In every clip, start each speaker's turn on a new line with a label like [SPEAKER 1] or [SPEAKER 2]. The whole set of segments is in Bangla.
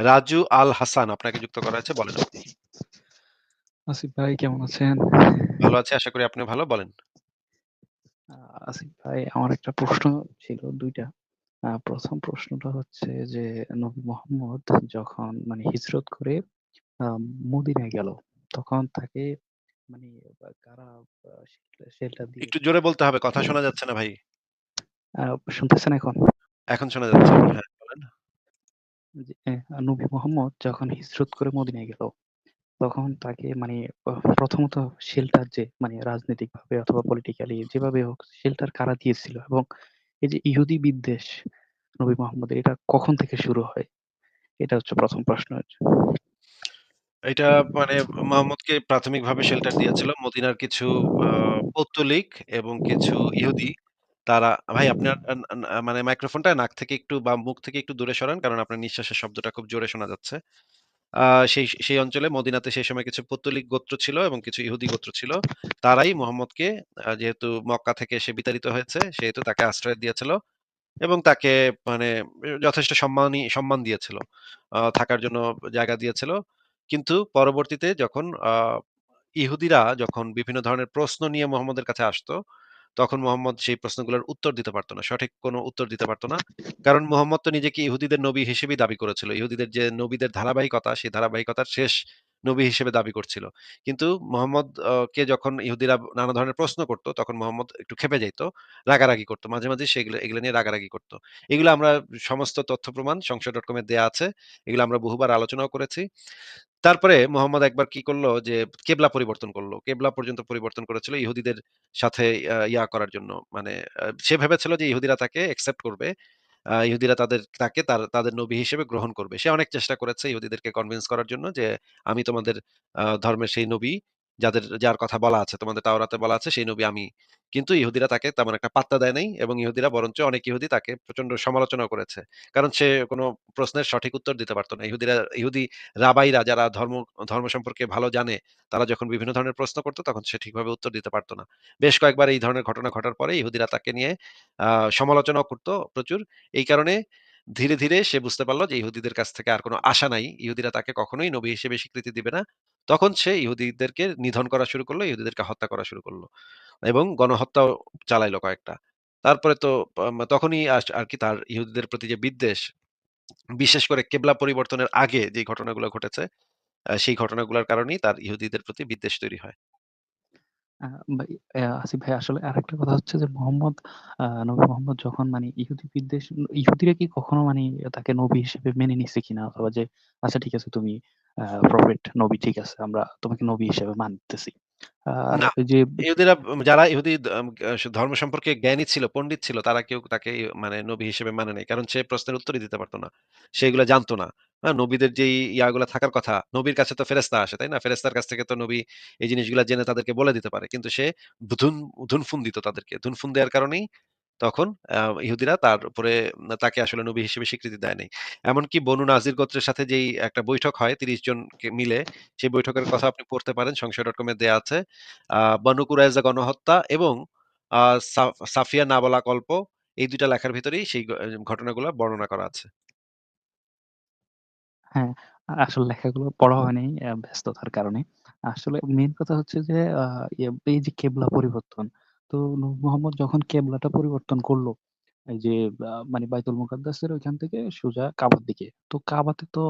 [SPEAKER 1] রাজু আল হাসান আপনাকে যুক্ত করা হয়েছে। বলেন আপনি।
[SPEAKER 2] আসিফ ভাই কেমন আছেন?
[SPEAKER 1] ভালো আছি। আশা করি আপনি ভালো। বলেন।
[SPEAKER 2] আসিফ ভাই আমার একটা প্রশ্ন ছিল ২ টা। আ ১ম প্রশ্নটা হচ্ছে যে নবী মোহাম্মদ যখন মানে হিজরত করে মদিনায় গেল, তখন তাকে মানে কারা শেল্টার
[SPEAKER 1] একটু জোরে বলতে হবে। কথা শোনা যাচ্ছে না ভাই।
[SPEAKER 2] শুনতেছেন এখন?
[SPEAKER 1] এখন শোনা যাচ্ছে।
[SPEAKER 2] নবী মোহাম্মদ যখন হিজরত করে মদিনায় গেল, তখন তাকে মানে প্রথমত শেল্টার যে মানে রাজনৈতিকভাবে অথবা পলিটিক্যালি যেভাবে হোক শেল্টার কারা দিয়েছিল? এবং এই যে ইহুদি বিদ্বেষ নবী মোহাম্মদের এটা কখন থেকে শুরু হয়? এটা হচ্ছে প্রথম প্রশ্ন।
[SPEAKER 1] এটা মানে মোহাম্মদকে প্রাথমিকভাবে শেল্টার দিয়েছিল মদিনার কিছু পৌত্তলিক এবং কিছু ইহুদি। তারা ভাই আপনার আন আন মানে মাইক্রোফোনটা নাক থেকে একটু বা মুখ থেকে একটু দূরে সরান। কারণ আপনার নিঃশ্বাসের শব্দটা খুব জোরে শোনা যাচ্ছে। আ সেই সেই অঞ্চলে মদিনাতে সেই সময় কিছু পৌত্তলিক গোত্র ছিল এবং কিছু ইহুদি গোত্র ছিল। তারাই মোহাম্মদকে আ যেহেতু মক্কা থেকে সে বিতাড়িত হয়েছে, সেহেতু তাকে আশ্রয় দিয়েছিল এবং তাকে মানে যথেষ্ট সম্মানী সম্মান দিয়েছিল। আ থাকার জন্য জায়গা দিয়েছিল। কিন্তু পরবর্তীতে যখন আ ইহুদিরা যখন বিভিন্ন ধরনের প্রশ্ন নিয়ে মোহাম্মদের কাছে আসতো, তখন মোহাম্মদ সেই প্রশ্নগুলোর উত্তর দিতে পারত না। সঠিক কোনো উত্তর দিতে পারত না। কারণ মোহাম্মদ তো নিজেকে ইহুদিদের নবী হিসেবেই দাবি করেছিল। ইহুদিদের যে নবীদের ধারাবাহিকতা, সেই ধারাবাহিকতার শেষ নবী হিসেবে দাবি করছিল। কিন্তু মোহাম্মদ কে যখন ইহুদিরা নানা ধরনের প্রশ্ন করত, তখন মোহাম্মদ একটু ক্ষেপে যাইত। রাগারাগি করতো মাঝে, মাঝে সেগুলো এগুলো নিয়ে রাগারাগি করতো এগুলো আমরা সমস্ত তথ্য প্রমাণ সংশয়.com এ দেয়া আছে। এগুলো আমরা বহুবার আলোচনাও করেছি। তারপরে মোহাম্মদ একবার কি করল যে, কেবলা পরিবর্তন করল কেবলা পর্যন্ত পরিবর্তন করেছিল ইহুদিদের সাথে ইয়া করার জন্য। মানে সে ভেবেছিল যে, ইহুদিরা তাকে একসেপ্ট করবে। ইহুদিরা তাদের, তাকে তার, তাদের নবী হিসেবে গ্রহণ করবে। সে অনেক চেষ্টা করেছে ইহুদিদেরকে কনভিন্স করার জন্য যে, আমি তোমাদের ধর্মের সেই নবী যাদের যার কথা বলা আছে, তোমাদের তাওরাতে বলা আছে সেই নবী আমি। কিন্তু ইহুদিরা তাকে তেমন একটা পাত্তা দেয় নাই এবং ইহুদিরা বরঞ্চ অনেক ইহুদি তাকে প্রচণ্ড সমালোচনা করেছে। কারণ সে কোনো প্রশ্নের সঠিক উত্তর দিতে পারতো না। ইহুদিরা ইহুদি রাবাইরা যারা ধর্ম ধর্ম সম্পর্কে ভালো জানে, তারা যখন বিভিন্ন ধরনের প্রশ্ন করতো তখন সে ঠিকভাবে উত্তর দিতে পারতো না। বেশ কয়েকবার এই ধরনের ঘটনা ঘটার পরে ইহুদিরা তাকে নিয়ে সমালোচনাও করত প্রচুর। এই কারণে ধীরে, ধীরে সে বুঝতে পারল যে ইহুদিদের কাছ থেকে আর কোন আশা নাই। ইহুদিরা তাকে কখনোই নবী হিসেবে স্বীকৃতি দিবে না। তখন সে ইহুদিদেরকে নিধন করা শুরু করল ইহুদিদেরকে হত্যা করা শুরু করল এবং গণহত্যাও চালাইলো কয়েকটা। তারপরে তো তখনই আর কি তার ইহুদিদের প্রতি যে বিদ্বেষ, বিশেষ করে কেবলা পরিবর্তনের আগে যে ঘটনাগুলো ঘটেছে, সেই ঘটনাগুলোর কারণেই তার ইহুদিদের প্রতি বিদ্বেষ তৈরি হয়।
[SPEAKER 2] আসিফ ভাই, আসলে আরেকটা কথা হচ্ছে যে মোহাম্মদ নবী মোহাম্মদ যখন মানে ইহুদি বিদ্বেষ, ইহুদিরা কি কখনো মানে তাকে নবী হিসেবে মেনে নিচ্ছে কিনা? অথবা যে আচ্ছা ঠিক আছে, তুমি প্রফেট নবী, ঠিক আছে, আমরা তোমাকে নবী হিসেবে মানতেছি। আর
[SPEAKER 1] না,
[SPEAKER 2] ওই যে
[SPEAKER 1] ইহুদিরা যারা ইহুদি আম আ ধর্ম সম্পর্কে জ্ঞানী ছিল, পণ্ডিত ছিল তারা কেউ তাকে মানে নবী হিসেবে মানে নাই। কারণ সে প্রশ্নের উত্তরই দিতে পারত না। সে এগুলা জানত না। হ্যাঁ? নবীদের যেই ইয়াগুলা থাকার কথা, নবীর কাছে তো ফেরেশতা আসে, তাই না? ফেরেশতার কাছ থেকে তো নবী এই জিনিসগুলা জেনে তাদেরকে বলে দিতে পারে। কিন্তু সে ধুন ধুনফুন দিত তাদেরকে। ধুনফুন দেওয়ার কারণেই তখন ইহুদিরা তার উপরে তাকে আসলে নবী হিসেবে স্বীকৃতি দেয় নাই। এমনকি বনু নাজির গোত্রের সাথে যেই একটা বৈঠক হয় ৩০ জনকে মিলে, সেই বৈঠকের কথা আপনি পড়তে পারেন সংশয়.com এ দেয়া আছে। আ বনু কুরাইজা গণহত্যা এবং সাফিয়া না বলা কল্প এই দুইটা লেখার ভিতরেই সেই ঘটনাগুলা বর্ণনা করা আছে।
[SPEAKER 2] হ্যাঁ, আসলে লেখাগুলো পড়া হয়নি ব্যস্ততার কারণে। আসলে মেইন কথা হচ্ছে যে ইয়ে এই যে কেবলা পরিবর্তন। তো নূহ মোহাম্মদ যখন কেবলাটা পরিবর্তন করল, এই যে আ মানে বাইতুল মুকাদ্দাসের ওইখান থেকে সোজা কাবার দিকে। তো কাবাতে তো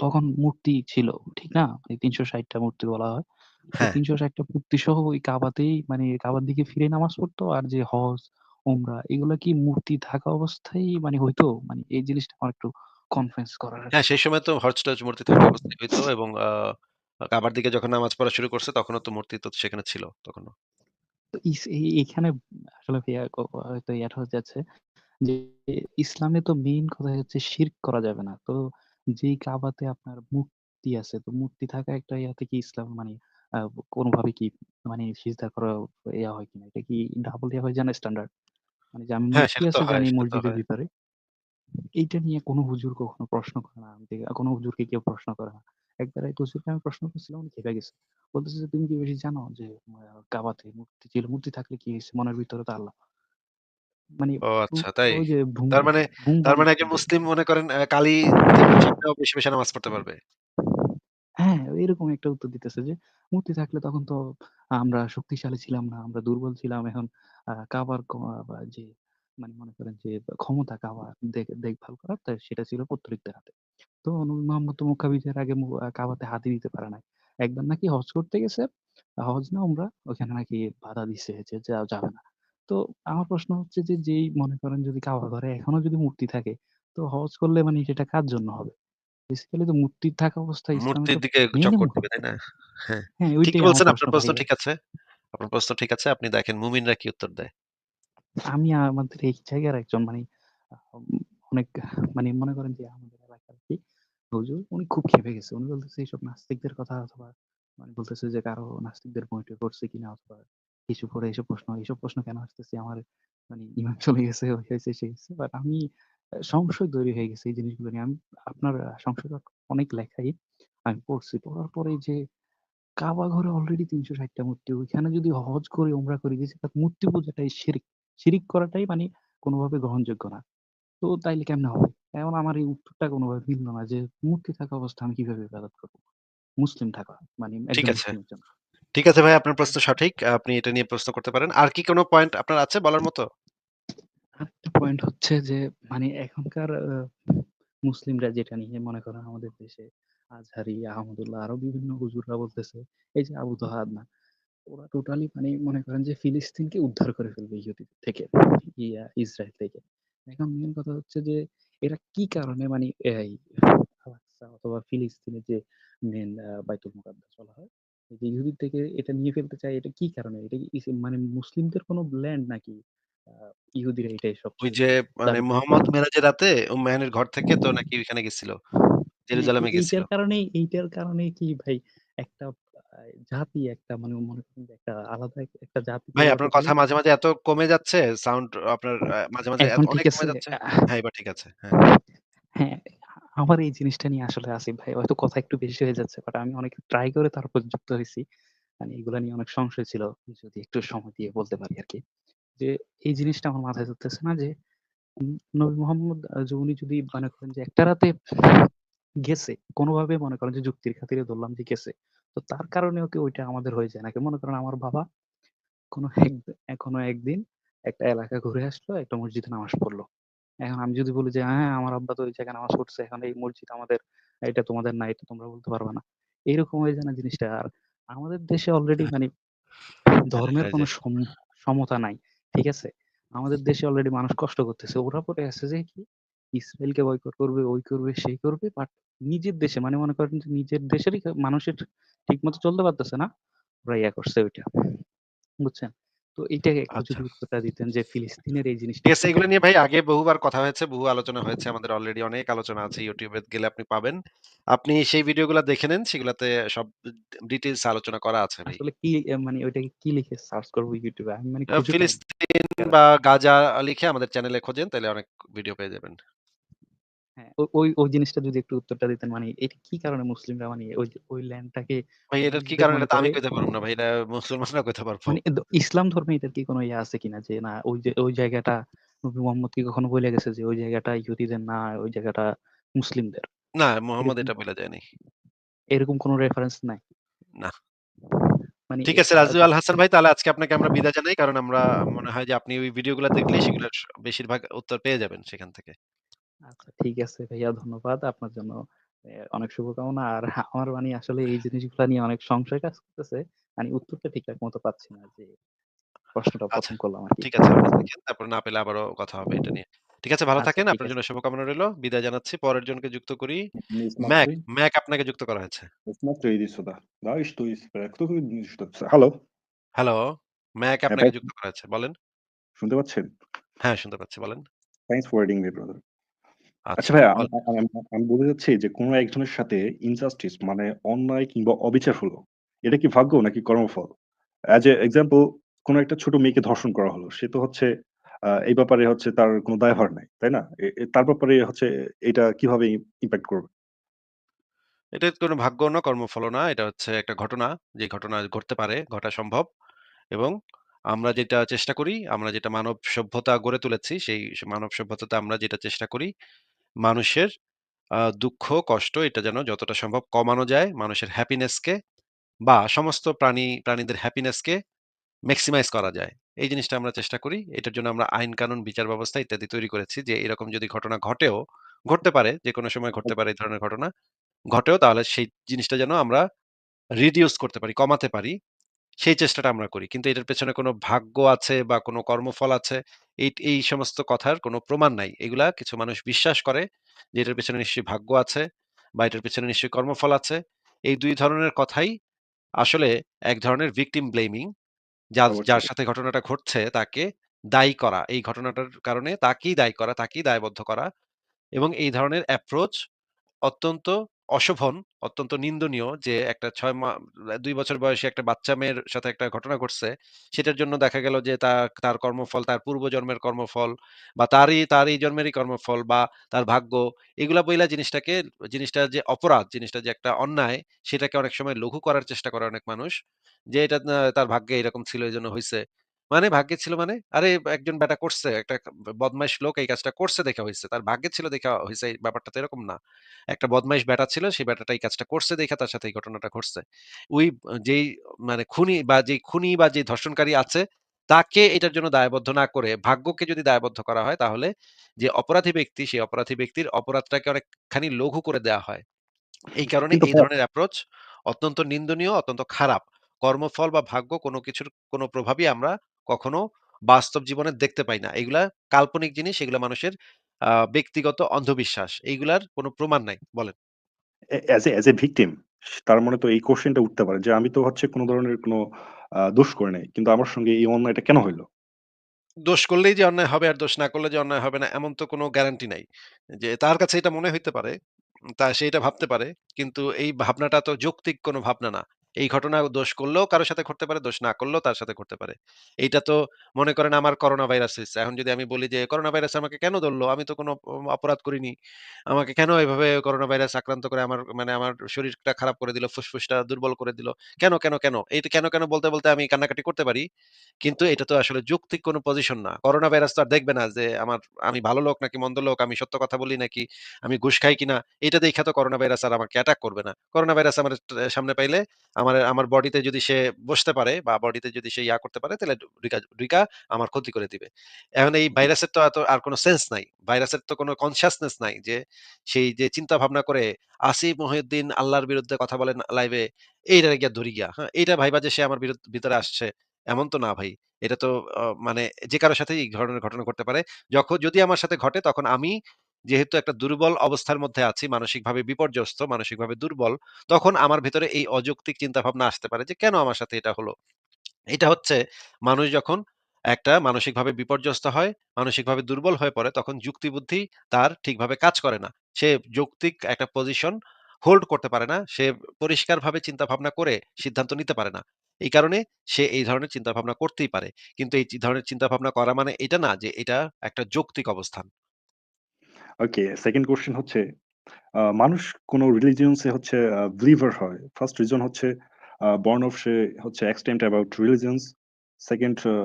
[SPEAKER 2] তখন মূর্তি ছিল, ঠিক না? মানে ৩৬০ টা মূর্তি বলা হয়। তো
[SPEAKER 1] হ্যাঁ।
[SPEAKER 2] ৩৬০ টা মূর্তি সহ ওই কাবাতেই মানে কাবার দিকে ফিরে নামাজ পড়তো? আর যে হজ, উমরা এগুলা কি মূর্তি থাকা অবস্থায় মানে হইতো? মানে এই জিনিসটা আমার একটু কনফিউজ করার
[SPEAKER 1] হ্যাঁ,
[SPEAKER 2] আরকি।
[SPEAKER 1] সেই সময় তো হজ-টজ মূর্তি থাকা অবস্থায় হইতো এবং আ কাবার দিকে যখন নামাজ পড়া শুরু করছে তখনও তো মূর্তি তো সেখানে ছিল তখনও।
[SPEAKER 2] ইস এই আসলে ভাইয়া ক হয়তো ইয়াটা হয়ে যাচ্ছে যে ইসলামে তো মেইন কথা হচ্ছে শিরক করা যাবে না। তো যেই কাবাতে আপনার মূর্তি আছে, তো মূর্তি থাকা একটা ইয়াতে কি ইসলাম মানে আ কোনভাবে কি মানে সিজদা করা ইয়া হয় কিনা? এটা কি ডাবল ইয়া হয়ে যায় না স্ট্যান্ডার্ড? মানে যে আমি
[SPEAKER 1] হ্যাঁ,
[SPEAKER 2] মূর্তি
[SPEAKER 1] সেটা তো
[SPEAKER 2] আছে
[SPEAKER 1] হয়,
[SPEAKER 2] জানি
[SPEAKER 1] সেটা তো
[SPEAKER 2] মসজিদের
[SPEAKER 1] হয়।
[SPEAKER 2] ভিতরে। এইটা নিয়ে কোন হুজুর কখনো প্রশ্ন করে না। আমি দেখি কোন হুজুরকে কেউ প্রশ্ন করে না। একবার এক হুজুরকে আমি প্রশ্ন করছিলাম উনি খেপে গেছে। বলতেছে যে, "তুমি কি বেশি জানো যে কাবাতে মূর্তি ছিল, মূর্তি থাকলে কি হইছে? মনের ভিতরে তো আল্লাহ।" মানে
[SPEAKER 1] ও আচ্ছা তাই?
[SPEAKER 2] ওই যে
[SPEAKER 1] তার মানে তার মানে একজন মুসলিম মনে করেন কালী দেবীর সামনেও বেশি, বেশি নামাজ পড়তে পারবে।
[SPEAKER 2] হ্যাঁ, এরকম একটা উত্তর দিতেছে যে, মূর্তি থাকলে তখন তো আমরা শক্তিশালী ছিলাম না। আমরা দুর্বল ছিলাম। এখন কাবার ক বা যে মানে মনে করেন যে ক্ষমতা কাবার দেখ দেখভাল করার তা সেটা ছিল পৌত্তলিকদের হাতে। তো নবী মোহাম্মদ তো মক্কা বিজয়ের আগে মু আ কাবাতে হাতই দিতে পারে নাই। একবার নাকি হজ করতে গেছে। হজ না উমরা ওখানে নাকি বাধা দিছে যে যাওয়া যাবে না। তো আমার প্রশ্ন হচ্ছে যে, যেই মনে করেন যদি কাবা ঘরে এখনও যদি মূর্তি থাকে, তো হজ করলে মানে সেটা কার জন্য হবে? বেসিক্যালি তো মূর্তি থাকা অবস্থায় ইসলামে
[SPEAKER 1] মূর্তির
[SPEAKER 2] তো
[SPEAKER 1] দিকে
[SPEAKER 2] মেইনই
[SPEAKER 1] করতে
[SPEAKER 2] মূর্তি
[SPEAKER 1] হবে, তাই না? হ্যাঁ।
[SPEAKER 2] হ্যাঁ, ওইটাই আমার
[SPEAKER 1] বলছেন
[SPEAKER 2] প্রশ্ন
[SPEAKER 1] আপনার প্রশ্ন। ঠিক আছে। আপনার প্রশ্ন ঠিক আছে। আপনি দেখেন মুমিনরা কি উত্তর দেয়।
[SPEAKER 2] আমি আমাদের এই জায়গার একজন মানে আ অনেক মানে মনে করেন যে আমাদের এলাকার আরকি হুজুর উনি খুব ক্ষেপে গেছে। উনি বলতেছে এইসব নাস্তিকদের কথা অথবা মানে বলতেছে যে কারও নাস্তিকদের কিনা অথবা কিছু এসব প্রশ্ন, এসব প্রশ্ন কেন আসতেছে? আমার মানে ইমান চলে গেছে, হয়েছে, সেই হয়েছে। বাট আমি সংশয় তৈরি হয়ে গেছে এই জিনিসগুলো নিয়ে। আমি আপনার আ সংশয়টা অনেক লেখাই আমি পড়ছি। পড়ার পরে যে কাবা ঘরে অলরেডি ৩৬০ টা মূর্তি। ওইখানে যদি হজ করে ওমরা করে করি, তার মূর্তি পূজাটাই শিরক। শিরিক করাটাই মানে কোনোভাবে গ্রহণযোগ্য না। তো তাইলে কেমনে হবে? এখন আমার এই উত্তরটা কোনোভাবে মিলল না যে মূর্তি থাকা অবস্থা আমি কীভাবে ইবাদত করব? মুসলিম থাকা মানে
[SPEAKER 1] ঠিক
[SPEAKER 2] একজন
[SPEAKER 1] আছে।
[SPEAKER 2] মুসলিমের জন্য।
[SPEAKER 1] ঠিক আছে ভাই আপনার প্রশ্ন সঠিক। আপনি এটা নিয়ে প্রশ্ন করতে পারেন। আর কি কোন পয়েন্ট আপনার আছে বলার মতো?
[SPEAKER 2] আরেকটা পয়েন্ট হচ্ছে যে মানে এখনকার আ মুসলিমরা যেটা নিয়ে মনে করেন আমাদের দেশে আজহারি, আহমদুল্লাহ আরও বিভিন্ন হুজুররা বলতেছে এই যে আবু তোহা আদনান ওরা টোটালি মানে মনে করেন যে ফিলিস্তিনকে উদ্ধার করে ফেলবে ইহুদিদের থেকে, ইয়া ইসরায়েল থেকে। এখন মেইন কথা হচ্ছে যে এরা কি কারণে মানে এই আল-আকসা অথবা ফিলিস্তিনের যে মেইন আ বাইতুল মুকাদ্দাস বলা হয়, যে ইহুদির থেকে এটা নিয়ে ফেলতে চায় এটা কি কারণে? এটা কি মানে মুসলিমদের কোনো ল্যান্ড নাকি ইহুদিরা এটাই
[SPEAKER 1] সব
[SPEAKER 2] ওই
[SPEAKER 1] যে মানে মোহাম্মদ মেরাজের রাতে উম্মাহানির ঘর থেকে তো নাকি ওইখানে গেছিল।
[SPEAKER 2] হ্যাঁ,
[SPEAKER 1] জেরুজালেমে গেছিল।
[SPEAKER 2] এইটার কারণেই এইটার কারণেই কি ভাই একটা জাতি একটা মানে মনে করেন যে একটা আলাদা একটা জাতি
[SPEAKER 1] ভাই আপনার কথা মাঝে, মাঝে এত কমে যাচ্ছে সাউন্ড আপনার মাঝে, মাঝে এত
[SPEAKER 2] এখন ঠিক
[SPEAKER 1] অনেক
[SPEAKER 2] আছে?
[SPEAKER 1] কমে যাচ্ছে। হ্যাঁ, এবার ঠিক আছে। হ্যাঁ।
[SPEAKER 2] হ্যাঁ, আমার এই জিনিসটা নিয়ে আসলে আসিফ ভাই হয়তো কথা একটু বেশি হয়ে যাচ্ছে। বাট আমি অনেক ট্রাই করে তারপর যুক্ত হইছি। মানে এগুলা নিয়ে অনেক সংশয় ছিল। যদি একটু সময় দিয়ে বলতে পারি আর কি যে এই জিনিসটা আমার মাথায় ধরতেছে না যে নবী মোহাম্মদ উনি যদি মনে করেন যে একটা রাতে গেছে, কোনোভাবে মনে করেন যে যুক্তির খাতিরে ধরলাম যে গেছে। তো তার কারণেও কি ওইটা আমাদের হয়ে যায় নাকি? মনে করেন আমার বাবা কোন এক কোনো একদিন একটা এলাকা ঘুরে আসলো, একটা মসজিদে নামাজ পড়ল এখন আমি যদি বলি যে, "হ্যাঁ, আমার আব্বা তো ওই জায়গায় নামাজ পড়ছে। এখন এই মসজিদ আমাদের, এটা তোমাদের না, এটা তোমরা বলতে পারবে না।" এরকম হয়ে যায় না জিনিসটা? আর আমাদের দেশে অলরেডি মানে ধর্মের
[SPEAKER 1] এই
[SPEAKER 2] কোনো সম সমতা নাই। ঠিক আছে? আমাদের দেশে অলরেডি মানুষ কষ্ট করতেছে। ওরা পরে আছে যে কি ইসরায়েলকে বয়কট করবে, ওই করবে, সেই করবে। বাট নিজের দেশে মানে মনে করেন যে নিজের দেশেরই মানুষের ঠিকমতো চলতে পারতেছে না। ওরা ইয়া করছে ওইটা। বুঝছেন? তো এইটাকে একটু
[SPEAKER 1] আচ্ছা।
[SPEAKER 2] যদি উত্তরটা দিতেন যে ফিলিস্তিনের এই জিনিসটা
[SPEAKER 1] ঠিক আছে এগুলো নিয়ে ভাই আগে বহুবার কথা হয়েছে, বহু আলোচনা হয়েছে। আমাদের অলরেডি অনেক আলোচনা আছে। এ গেলে আপনি পাবেন। আপনি সেই ভিডিওগুলা দেখে নেন। সেগুলাতে সব ডিটেইলস আলোচনা করা আছে ভাই।
[SPEAKER 2] আসলে কি মানে ওইটাকে কি লিখে সার্চ করব ইউটিউবে আমি মানে।
[SPEAKER 1] ফিলিস্তিন বা গাজা লিখে আমাদের চ্যানেলে খোঁজেন তাহলে অনেক ভিডিও পেয়ে যাবেন।
[SPEAKER 2] হ্যাঁ, ওই ওই জিনিসটা যদি একটু উত্তরটা দিতেন মানে এটা কি কারণে মুসলিমরা মানে ওই ওই ল্যান্ডটাকে
[SPEAKER 1] ভাই এটার কি কারণ এটা তো আমি কইতে পারব না ভাই। এটা মুসলমানরা কইতে পারব।
[SPEAKER 2] মানে ইসলাম ধর্মে এটার কি কোনো ইয়ে আছে কিনা? যে না ওই যে ওই জায়গাটা নবী মোহাম্মদ কি কখনো বইলা গেছে যে ওই জায়গাটা ইহুদিদের না, ওই জায়গাটা মুসলিমদের।
[SPEAKER 1] না, মোহাম্মদ এটা
[SPEAKER 2] ক
[SPEAKER 1] বইলা যায়নি।
[SPEAKER 2] এরকম কোনো রেফারেন্স নাই?
[SPEAKER 1] না।
[SPEAKER 2] মানে
[SPEAKER 1] ঠিক আছে রাজু আল হাসান ভাই তাহলে আজকে আপনাকে আমরা বিদায় জানাই। কারণ আমরা মনে হয় যে আপনি ওই ভিডিওগুলা দেখলেই সেগুলার বেশিরভাগ উত্তর পেয়ে যাবেন সেখান থেকে।
[SPEAKER 2] আচ্ছা ঠিক আছে ভাইয়া ধন্যবাদ। আপনার জন্য এ অনেক শুভকামনা। আর আমার মানে আসলে এই জিনিসগুলা নিয়ে অনেক সংশয় কাজ করতেছে। মানে উত্তরটা ঠিকঠাক মতো পাচ্ছি না যে প্রশ্নটা
[SPEAKER 1] আচ্ছা।
[SPEAKER 2] ১ম করলাম আরকি।
[SPEAKER 1] ঠিক আছে আপনি দেখেন। তারপর না পেলে আবারও কথা হবে এটা নিয়ে। ঠিক আছে ভালো
[SPEAKER 2] আচ্ছা
[SPEAKER 1] থাকেন।
[SPEAKER 2] ঠিক
[SPEAKER 1] আপনার
[SPEAKER 2] আছে।
[SPEAKER 1] জন্য শুভকামনা রইলো। বিদায় জানাচ্ছি। পরের জনকে যুক্ত করি।
[SPEAKER 3] Не
[SPEAKER 1] ম্যাক,
[SPEAKER 3] смотри,
[SPEAKER 1] ম্যাক আপনাকে যুক্ত করা হয়েছে।
[SPEAKER 3] не смотри, иди сюда. Да, и что из э, кто говорит, что হ্যালো,
[SPEAKER 1] হ্যালো, ম্যাক
[SPEAKER 3] হ্যাঁ
[SPEAKER 1] আপনাকে
[SPEAKER 3] ভাই
[SPEAKER 1] যুক্ত করা হয়েছে। বলেন।
[SPEAKER 3] শুনতে পাচ্ছেন?
[SPEAKER 1] হ্যাঁ, শুনতে পাচ্ছি বলেন।
[SPEAKER 3] Thanks for adding me brother. আচ্ছা
[SPEAKER 1] আচ্ছা,
[SPEAKER 3] ভাইয়া আমি
[SPEAKER 1] বল
[SPEAKER 3] আ আমি আমি বলতে চাচ্ছি যে কোন একজনের সাথে ইনজাস্টিস মানে অন্যায় কিংবা অবিচার হলো। এটা কি ভাগ্য নাকি কর্মফল? অ্যাজ এ এক্সাম্পল কোন একটা ছোট মেয়েকে ধর্ষণ করা হলো। সে তো হচ্ছে আ এই ব্যাপারে হচ্ছে তার কোনো দায়ভার নাই। তাই না? এ এ তার ব্যাপারে হচ্ছে এটা কীভাবে ইমপ্যাক্ট করবে?
[SPEAKER 1] এটা কোনো ভাগ্য না, কর্মফলও না। এটা হচ্ছে একটা ঘটনা। যে ঘটনা ঘটতে পারে, ঘটা সম্ভব এবং আমরা যেটা চেষ্টা করি, আমরা যেটা মানব সভ্যতা গড়ে তুলেছি, সেই স মানব সভ্যতাতে আমরা যেটা চেষ্টা করি, মানুষের দুঃখ, কষ্ট এটা যেন যতটা সম্ভব কমানো যায়। মানুষের হ্যাপিনেস কে বা সমস্ত প্রাণী প্রাণীদের হ্যাপিনেস ম্যাক্সিমাইজ করা যায়। এই জিনিসটা আমরা চেষ্টা করি। এটার জন্য আমরা আইন-কানুন, বিচার ব্যবস্থা ইত্যাদি তৈরি করেছি যে এরকম যদি ঘটনা ঘটেও, ঘটতে পারে, যেকোনো সময় ঘটতে পারে এই ধরনের ঘটনা। ঘটেও তাহলে সেই জিনিসটা যেন আমরা রিডিউস করতে পারি, কমাতে পারি। সেই চেষ্টাটা আমরা করি। কিন্তু এটার পেছনে কোনো ভাগ্য আছে বা কোনো কর্মফল আছে, এই এই সমস্ত কথার কোনো প্রমাণ নাই। এগুলা কিছু মানুষ বিশ্বাস করে যে এটার পেছনে নিশ্চয়ই ভাগ্য আছে বা এটার পেছনে নিশ্চয়ই কর্মফল আছে। এই ২ ধরনের কথাই আসলে এক ধরনের ভিকটিম ব্লেমিং যার যার
[SPEAKER 3] অবশ্যই।
[SPEAKER 1] সাথে ঘটনাটা ঘটছে তাকে দায়ী করা। এই ঘটনাটার কারণে তাকেই দায়ী করা, তাকেই দায়বদ্ধ করা এবং এই ধরনের অ্যাপ্রোচ অত্যন্ত অশোভন, অত্যন্ত নিন্দনীয় যে একটা ছয় মা দুই বছর বয়সী একটা বাচ্চা মেয়ের সাথে একটা ঘটনা ঘটছে। সেটার জন্য দেখা গেল যে তা তার কর্মফল, তার পূর্বজন্মের কর্মফল বা তারই তার এই জন্মেরই কর্মফল বা তার ভাগ্য এগুলা বইলা জিনিসটাকে জিনিসটা যে অপরাধ, জিনিসটা যে একটা অন্যায় সেটাকে অনেক সময় লঘু করার চেষ্টা করে অনেক মানুষ। যে এটা তার ভাগ্যে এরকম ছিল এই জন্য হইছে। মানে ভাগ্যে ছিল মানে? আরে একজন ব্যাটা করছে, একটা বদমাইশ লোক এই কাজটা করছে দেখে হইছে। তার ভাগ্যে ছিল দেখে হইছে ব্যাপারটা তো এরকম না। একটা বদমাইশ ব্যাটা ছিল, সেই ব্যাটাটা এই কাজটা করছে দেইখা তার সাথে এই ঘটনাটা ঘটছে। ওই যেই মানে খুনি বা যেই খুনি বা যে ধর্ষণকারী আছে, তাকে এটার জন্য দায়বদ্ধ না করে ভাগ্যকে যদি দায়বদ্ধ করা হয় তাহলে যে অপরাধী ব্যক্তি, সেই অপরাধী ব্যক্তির অপরাধটাকে অনেকখানি লঘু করে দেয়া হয়। এই কারণে
[SPEAKER 3] কিন্তু
[SPEAKER 1] এই ধরনের অ্যাপ্রোচ অত্যন্ত নিন্দনীয়, অত্যন্ত খারাপ। কর্মফল বা ভাগ্য কোনো কিছুর কোনো প্রভাবই আমরা কখনো বাস্তব জীবনে দেখতে পাই না। এগুলা কাল্পনিক জিনিস, এগুলা মানুষের ব্যক্তিগত অন্ধবিশ্বাস। এইগুলার কোনো প্রমাণ নাই। বলেন।
[SPEAKER 3] As a as a victim তার মনে তো এই কোয়েশ্চেনটা উঠতে পারে যে আমি তো হচ্ছে কোন ধরনের কোন দোষ করে নাই। কিন্তু আমার সঙ্গে এই অন্যায়টা কেন হইল
[SPEAKER 1] দোষ করলেই যে অন্যায় হবে আর দোষ না করলে যে অন্যায় হবে না এমন তো কোনো গ্যারান্টি নাই। যে তার কাছে এটা মনে হইতে পারে, তা সে এটা ভাবতে পারে। কিন্তু এই ভাবনাটা তো যৌক্তিক কোনো ভাবনা না। এই ঘটনা দোষ করলেও কারও সাথে ঘটতে পারে, দোষ না করলেও তার সাথে ঘটতে পারে। এইটা তো মনে করেন আমার করোনা ভাইরাস হইছে। এখন যদি আমি বলি যে করোনা ভাইরাস আমাকে কেন ধরলো? আমি তো কোনো অপরাধ করিনি। আমাকে কেন এভাবে করোনা ভাইরাস আক্রান্ত করে আমার মানে আমার শরীরটা খারাপ করে দিল, ফুসফুসটা দুর্বল করে দিল। কেন, কেন, কেন? এইটা কেন, কেন বলতে, বলতে আমি কান্নাকাটি করতে পারি। কিন্তু এটা তো আসলে যৌক্তিক কোনো পজিশন না। করোনা ভাইরাস তো আর দেখবে না যে আমার আমি ভালো লোক নাকি মন্দ লোক, আমি সত্য কথা বলি নাকি আমি ঘুষ খাই কিনা। এটা দেইখা তো করোনা ভাইরাস আর আমাকে অ্যাটাক করবে না। করোনা ভাইরাস আমার সামনে পাইলে আমার আমার আমার বডিতে যদি সে বসতে পারে বা বডিতে যদি সে ইয়া করতে পারে তাহলে ডুইকা আমার ক্ষতি করে দিবে। এখন এই ভাইরাসের তো এত আর কোনো সেন্স নাই। ভাইরাসের তো কোনো কনসিয়াসনেস নাই যে সেই যে চিন্তা ভাবনা করে আসিফ মহিউদ্দিন আল্লাহর বিরুদ্ধে কথা বলেন লাইভে এইটা গিয়া ধরি গিয়া। হ্যাঁ? এইটা ভাইবা যে সে আমার বিরুদ ভিতরে আসছে। এমন তো না ভাই। এটা তো মানে যে কারোর সাথে এই ধরনের ঘটনা ঘটতে পারে। যখন যদি আমার সাথে ঘটে তখন আমি যেহেতু একটা দুর্বল অবস্থার মধ্যে আছি, মানসিকভাবে বিপর্যস্ত, মানসিকভাবে দুর্বল, তখন আমার ভেতরে এই অযৌক্তিক চিন্তাভাবনা আসতে পারে যে, "কেন আমার সাথে এটা হলো?" এটা হচ্ছে মানুষ যখন একটা মানসিকভাবে বিপর্যস্ত হয়, মানসিকভাবে দুর্বল হয়ে পড়ে, তখন যুক্তিবুদ্ধি তার ঠিকভাবে কাজ করে না। সে যৌক্তিক একটা পজিশন হোল্ড করতে পারে না। সে পরিষ্কারভাবে চিন্তাভাবনা করে সিদ্ধান্ত নিতে পারে না। এই কারণে সে এই ধরনের চিন্তাভাবনা করতেই পারে। কিন্তু এই ধরনের চিন্তাভাবনা করা মানে এটা না যে এটা একটা যৌক্তিক অবস্থান।
[SPEAKER 3] ওকে, 2nd কোয়েশ্চেন হচ্ছে আ মানুষ কোন রিলিজিয়নস এ হচ্ছে বিলিভার হয়। ফার্স্ট রিজন হচ্ছে বর্ন অফ সে হচ্ছে extent about religions. 2nd uh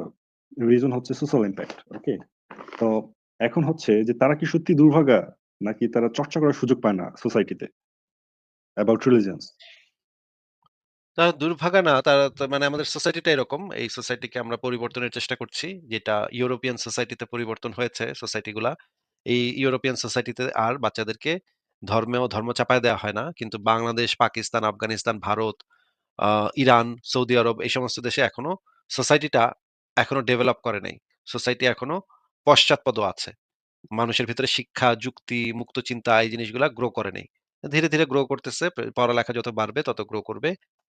[SPEAKER 3] reason হচ্ছে সোশ্যাল ইমপ্যাক্ট। ওকে? তো এখন হচ্ছে যে তারা কি সত্যি দুর্ভাগা? নাকি তারা চর্চা করার সুযোগ পায় না সোসাইটিতে অ্যাবাউট রিলিজিয়নস?
[SPEAKER 1] তারা দুর্ভাগা না, তারা মানে আমাদের সোসাইটিটা এরকম। এই সোসাইটিকে আমরা পরিবর্তনের চেষ্টা করছি। যেটা ইউরোপিয়ান সোসাইটিতে পরিবর্তন হয়েছে সোসাইটিগুলা। এই ইউরোপিয়ান সোসাইটিতে আর বাচ্চাদেরকে ধর্মেও ধর্ম চাপায় দেওয়া হয় না। কিন্তু বাংলাদেশ, পাকিস্তান, আফগানিস্তান, ভারত, ইরান, সৌদি আরব এই সমস্ত দেশে এখনও সোসাইটিটা এখনও ডেভেলপ করে নাই। সোসাইটি এখনও পশ্চাৎপদ আছে। মানুষের ভিতরে শিক্ষা, যুক্তি, মুক্ত চিন্তা এই জিনিসগুলা গ্রো করে নেই ধীরে, ধীরে গ্রো করতেছে। পড়ালেখা যত বাড়বে তত গ্রো করবে।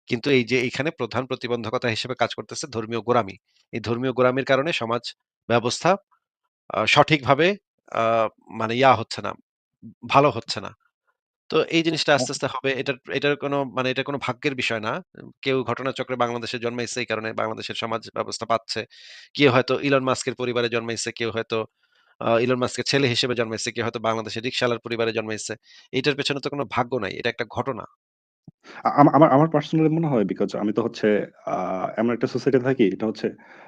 [SPEAKER 1] কিন্তু এই যে এখানে প্রধান প্রতিবন্ধকতা হিসেবে কাজ করতেছে ধর্মীয় গোঁড়ামি। এই ধর্মীয় গোঁড়ামির কারণে সমাজ ব্যবস্থা সঠিকভাবে মানে ইয়া হচ্ছে না, ভালো হচ্ছে না। তো এই জিনিসটা আস্তে, আস্তে হবে। এটার এটার কোনো মানে এটা কোনো ভাগ্যের বিষয় না। কেউ ঘটনাচক্রে বাংলাদেশে জন্মাইছে এই কারণে বাংলাদেশের সমাজ ব্যবস্থা পাচ্ছে। কেউ হয়তো ইলন মাস্কের পরিবারে জন্মাইছে, কেউ হয়তো আ ইলন মাস্কের ছেলে হিসেবে জন্মাইছে, কেউ হয়তো বাংলাদেশের রিকশাওয়ালার পরিবারে জন্মাইছে। এটার পেছনে তো কোনো ভাগ্য নাই। এটা একটা ঘটনা।
[SPEAKER 3] আ আমা আমার আমার পার্সোনালি মনে হয় বিকজ আমি তো হচ্ছে আ এমন একটা সোসাইটিতে থাকি এটা হচ্ছে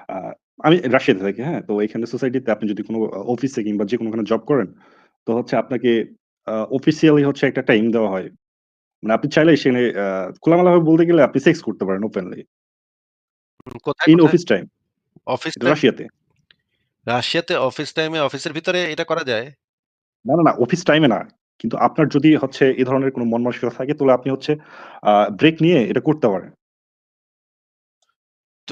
[SPEAKER 3] আ আমি রাশিয়াতে থাকি, হ্যাঁ? তো এখানে সোসাইটিতে আপনি যদি কোনো অফিসে কিংবা যেকোনোখানে জব করেন, তো হচ্ছে আপনাকে অফিসিয়ালি হচ্ছে একটা টাইম দেওয়া হয়। মানে আপনি চাইলে সেখানে খোলামেলাভাবে বলতে গেলে আপনি সেক্স করতে পারেন ওপেনলি।
[SPEAKER 1] কোথায়,
[SPEAKER 3] ইন
[SPEAKER 1] কোথায়?
[SPEAKER 3] Office time.
[SPEAKER 1] অফিস
[SPEAKER 3] রাশিয়াতে।
[SPEAKER 1] রাশিয়াতে অফিস টাইমে অফিসের ভিতরে এটা করা যায়?
[SPEAKER 3] না, না, না অফিস টাইমে না। কিন্তু আপনার যদি হচ্ছে এ ধরনের কোনো মন মানসিকতা থাকে তাহলে আপনি হচ্ছে ব্রেক নিয়ে এটা করতে পারেন।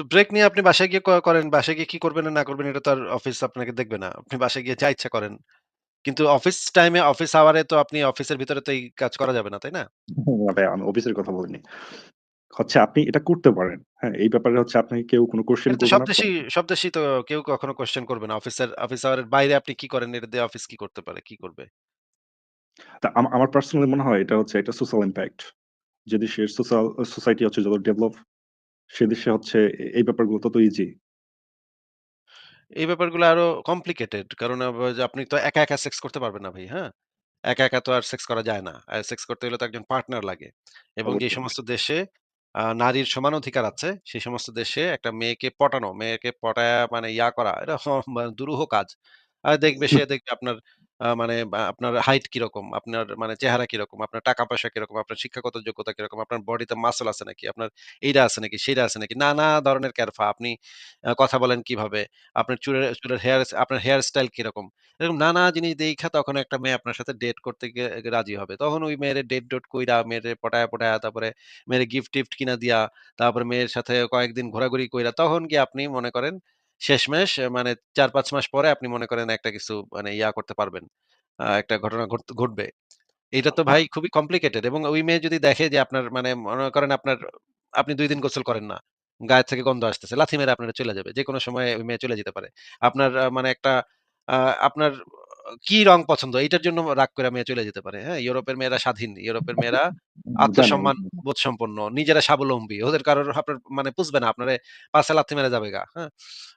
[SPEAKER 1] তো ব্রেক নিয়ে আপনি বাসায় গিয়ে ক করেন। বাসায় গিয়ে কি করবেন না, না করবেন এটা তো আর অফিস আপনাকে দেখবে না। আপনি বাসায় গিয়ে যা ইচ্ছা করেন। কিন্তু অফিস টাইমে অফিস আওয়ার তো আপনি অফিসের ভিতরে তো এই কাজ করা যাবে না, তাই না?
[SPEAKER 3] না ভাই আমি অফিসের কথা বলিনি। হচ্ছে আপনি এটা করতে পারেন। হ্যাঁ? এই ব্যাপারে হচ্ছে আপনাকে কেউ কোন কোয়েশ্চেন
[SPEAKER 1] এটা তো
[SPEAKER 3] করবে
[SPEAKER 1] সব
[SPEAKER 3] না।
[SPEAKER 1] দেশেই সব দেশেই তো কেউ কখনো কোয়েশ্চেন করবে না। অফিসের অফিস আওয়ারের বাইরে আপনি কি করেন এটা দিয়ে অফিস কি করতে পারে? কি করবে?
[SPEAKER 3] তা আমা আমার পার্সোনালি মনে হয় এটা হচ্ছে একটা সোশ্যাল ইমপ্যাক্ট। যে দেশের সোশ্যাল সোসাইটি হচ্ছে যত ডেভেলপ সে দেশে হচ্ছে এই ব্যাপারগুলো তত ইজি।
[SPEAKER 1] এই ব্যাপারগুলো আরও কমপ্লিকেটেড। কারণ আব যে আপনি তো একা, একা সেক্স করতে পারবেন না ভাই, হ্যাঁ? একা, একা তো আর সেক্স করা যায় না। আর সেক্স করতে হলে তো একজন পার্টনার লাগে। এবং যে
[SPEAKER 3] অবশ্যই।
[SPEAKER 1] সমস্ত দেশে আ নারীর সমান অধিকার আছে, সেই সমস্ত দেশে একটা মেয়েকে পটানো, মেয়েকে পটায়া মানে ইয়া করা, এটা হ মানে দুরূহ কাজ। আর দেখবে সে দেখবে আপনার মানে আপনার হাইট কীরকম, আপনার মানে চেহারা কীরকম, আপনার টাকা-পয়সা কীরকম, আপনার শিক্ষাগত যোগ্যতা কীরকম, আপনার বডিতে মাসল আছে নাকি, আপনার এইটা আছে নাকি, সেইটা আছে নাকি। নানা ধরনের ক্যারফা। আপনি কথা বলেন কীভাবে, আপনার চুলের চুলের হেয়ার আপনার হেয়ার স্টাইল কীরকম। এরকম নানা জিনিস দেইখা তখন একটা মেয়ে আপনার সাথে ডেট করতে রাজি হবে। তখন ওই মেয়েরে ডেট-ডোট কইরা, মেয়েরে পটায়া, পটায়া তারপরে মেয়েরে গিফট-টিফট কিনা দিয়া, তারপরে মেয়ের সাথে কয়েকদিন ঘোরাঘুরি কইরা, তখন গিয়ে আপনি মনে করেন শেষমেষ মানে ৪-৫ মাস পরে আপনি মনে করেন একটা কিছু মানে ইয়া করতে পারবেন। আ একটা ঘটনা ঘট ঘটবে। এইটা তো ভাই খুবই কমপ্লিকেটেড এবং ওই মেয়ে যদি দেখে যে আপনার মানে মনে করেন আপনার আপনি দুই দিন গোসল করেন না। গায়ের থেকে গন্ধ আসতেছে। লাথি মেরে আপনারা চলে যাবে। যে কোনো সময় ওই মেয়ে চলে যেতে পারে। আপনার আ মানে একটা আ আপনার কি রং পছন্দ এটার জন্য রাগ কইরা মেয়ে চলে যেতে পারে। হ্যাঁ? ইউরোপের মেয়েরা স্বাধীন। ইউরোপের মেয়েরা। আত্মসম্মান বোধ সম্পন্ন। নিজেরা স্বাবলম্বী। ওদের কারোর আপনার মানে পুছবে না। আপনারে পাছে লাথি মেরে যাবেগা। হ্যাঁ?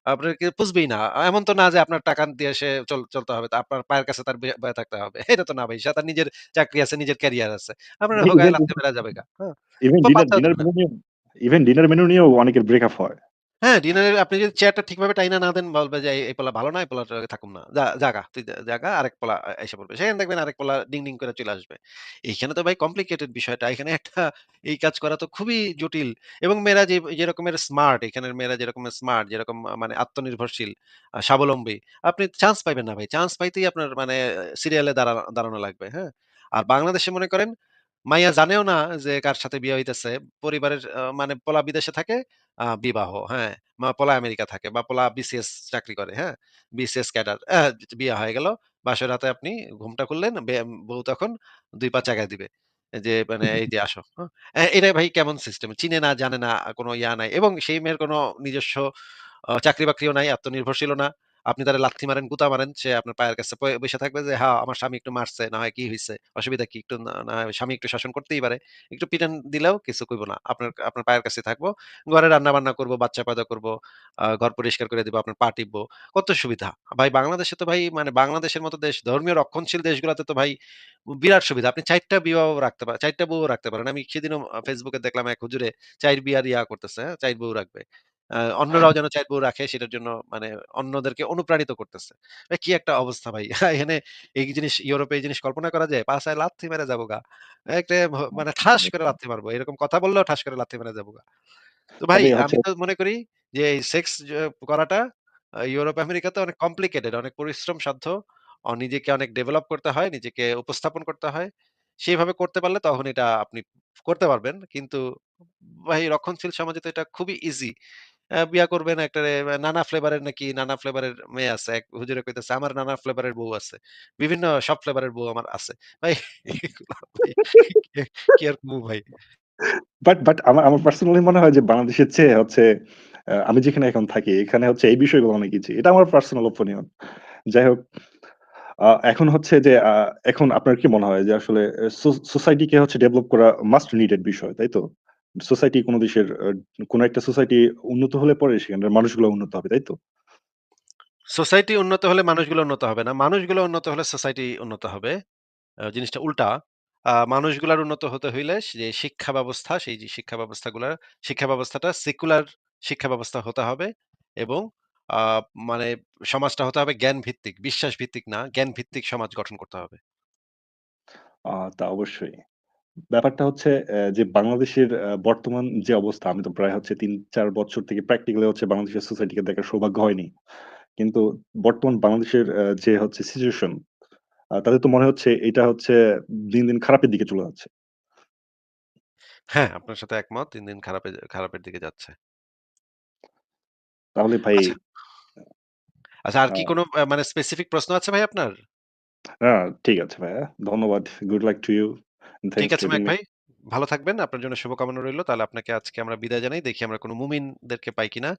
[SPEAKER 1] আপনাকে পুছবেই না। এমন তো না যে আপনার টাকা দিয়ে সে চল চলতে হবে। তা আপনার পায়ের কাছে তার বয়া থাকতে হবে। এটা তো না ভাই। সে তার নিজের চাকরি আছে, নিজের ক্যারিয়ার আছে। আপনার
[SPEAKER 3] ই
[SPEAKER 1] হো গায়ে লাথি মেরে যাবেগা। হ্যাঁ? Even dinner.
[SPEAKER 3] মেনু মেনু অনেকের ব্রেকআপ হয়।
[SPEAKER 1] হ্যাঁ, ডিনারের আপনি যদি চেয়ারটা ঠিকভাবে টাইনা না দেন বলবে যে, "এই পোলা ভালো না, এই লগে থাকুম না। যা জাগা, তুই জাগা।" আরেক পোলা আইসা পড়বে। সেখানে দেখবেন আরেক পোলা ডিং, ডিং করে চলে আসবে। এইখানে তো ভাই কমপ্লিকেটেড বিষয়টা। এখানে একটা এই কাজ করা তো খুবই জটিল এবং মেয়েরা যে যে রকমের স্মার্ট, এখানের মেয়েরা যেরকমের স্মার্ট, যেরকম মানে আত্মনির্ভরশীল, স্বাবলম্বী, আপনি চান্স পাইবেন না ভাই। চান্স পাইতেই আপনার মানে সিরিয়ালে দাঁড়া দাঁড়ানো লাগবে, হ্যাঁ? আর বাংলাদেশে মনে করেন মাইয়া জানেও না যে কার সাথে বিয়ে হইতেছে। পরিবারের মানে পোলা বিদেশে থাকে, বিবাহ, হ্যাঁ? মা পোলা আমেরিকা থাকে বা পোলা বিসিএস চাকরি করে, হ্যাঁ? BCS cadre. বিয়ে হয়ে গেল। বাসর রাতে আপনি ঘুমটা বে বউ তখন দুই পা চাগায় দিবে। যে মানে এই যে আসো, হ্যাঁ? অ্যা এটা ভাই কেমন সিস্টেম? চিনে না, জানে না, কোনো ইয়া নাই এবং সেই মেয়ের কোনো নিজস্ব আ চাকরি-বাকরিও নাই, আত্মনির্ভরশীলও না। আপনি তারে লাথি মারেন, গুতা মারেন, সে আপনার পায়ের কাছে বইসা থাকবে যে, "হ্যাঁ, আমার স্বামী একটু মারছে, না হয় কি হইছে? অসুবিধা কি? একটু না স্বামী একটু শাসন করতেই পারে।" একটু পিটান দিলেও কিছু কইব না। আপনার আপনার পায়ের কাছেই থাকব। ঘরে রান্না-বান্না করব, বাচ্চা পয়দা করব, ঘর পরিষ্কার করে দিব, আপনার পা টিপব। কত সুবিধা। ভাই বাংলাদেশে তো ভাই মানে বাংলাদেশের মতো দেশ, ধর্মীয় রক্ষণশীল দেশগুলাতে তো ভাই বিরাট সুবিধা। আপনি ৪ বিবাহ রাখতে পারেন, ৪ টা বউও রাখতে পারেন। আমি সেদিনও ফেসবুকে দেখলাম এক হুজুরে ৪ বিয়ার ইয়া করতেছে, হ্যাঁ? ৪ বউ রাখবে। আ অন্যরাও যেন ৪ বউ রাখে সেটার জন্য মানে অন্যদেরকে অনুপ্রাণিত করতেছে। কি একটা অবস্থা ভাই। এখানে এই জিনিস ইউরোপে এই জিনিস কল্পনা করা যায়? পাছায় লাথি মেরে যাবোগা। একটা মানে ঠাস করে লাথি মারবো। এরকম কথা বললেও ঠাস করে লাথি মেরে যাবোগা। তো ভাই আমি তো মনে করি যে এই সেক্স করাটা ইউরোপ আমেরিকাতে অনেক কমপ্লিকেটেড, অনেক পরিশ্রম সাধ্য। নিজেকে অনেক ডেভেলপ করতে হয়, নিজেকে উপস্থাপন করতে হয়। সেইভাবে করতে পারলে তখন এটা আপনি করতে পারবেন। কিন্তু ভাই রক্ষণশীল সমাজে তো এটা খুবই ইজি। বিয়া করবেন একটারে নানা ফ্লেভারের নাকি নানা ফ্লেভারের মেয়ে আছে। এক হুজুরে কইতেছে, "আমার নানা ফ্লেভারের বউ আছে। বিভিন্ন সব ফ্লেভারের বউ আমার আছে।" ভাই কি আর ভাই?
[SPEAKER 3] বাট বাট আমার আমার পার্সোনালি মনে হয় যে বাংলাদেশের চেয়ে হচ্ছে আমি যেখানে এখন থাকি এখানে হচ্ছে এই বিষয়গুলো অনেক ইজি। এটা আমার পার্সোনাল ওপিনিয়ন। যাই হোক এখন হচ্ছে যে এখন আপনার কি মনে হয় যে আসলে সোসাইটিকে হচ্ছে ডেভেলপ করা মাস্ট নিডেড বিষয়, তাই তো? সোসাইটি কোন দেশের কোন একটা সোসাইটি উন্নত হলে পরে সেখানকার মানুষগুলো উন্নত হবে, তাই তো?
[SPEAKER 1] সোসাইটি উন্নত হলে মানুষগুলো উন্নত হবে না। মানুষগুলো উন্নত হলে সোসাইটি উন্নত হবে। জিনিসটা উল্টা। মানুষগুলার উন্নত হতে হইলে যে শিক্ষা ব্যবস্থা, সেই যে শিক্ষা ব্যবস্থাগুলা শিক্ষা ব্যবস্থাটা সেকুলার শিক্ষা ব্যবস্থা হতে হবে এবং মানে সমাজটা হতে হবে জ্ঞান ভিত্তিক, বিশ্বাস ভিত্তিক না, জ্ঞান ভিত্তিক সমাজ গঠন করতে হবে।
[SPEAKER 3] তা অবশ্যই। ব্যাপারটা হচ্ছে অ্যা যে বাংলাদেশের বর্তমান যে অবস্থা আমি তো প্রায় হচ্ছে ৩-৪ বছর থেকে প্র্যাকটিক্যালি হচ্ছে বাংলাদেশের সোসাইটিকে দেখার সৌভাগ্য হয়নি। কিন্তু বর্তমান বাংলাদেশের অ্যা যে হচ্ছে সিচুয়েশন আ তাতে তো মনে হচ্ছে এটা হচ্ছে দিন, দিন খারাপের দিকে চলে যাচ্ছে।
[SPEAKER 1] হ্যাঁ, আপনার সাথে একমত। দিন, দিন খারাপে খারাপের দিকে যাচ্ছে।
[SPEAKER 3] তাহলে ভাই
[SPEAKER 1] আচ্ছা। আচ্ছা আর
[SPEAKER 3] আ
[SPEAKER 1] কি কোনো আ মানে স্পেসিফিক প্রশ্ন আছে ভাই আপনার?
[SPEAKER 3] না, ঠিক আছে ভাইয়া। ধন্যবাদ। Good luck to you.
[SPEAKER 1] ঠিক আছে
[SPEAKER 3] ফর
[SPEAKER 1] মেঘ
[SPEAKER 3] গিভিং মি
[SPEAKER 1] ভাই। ভালো থাকবেন। আপনার জন্য শুভকামনা রইল তাহলে আপনাকে আজকে আমরা বিদায় জানাই। দেখি আমরা কোনো মুমিনদেরকে পাই কিনা।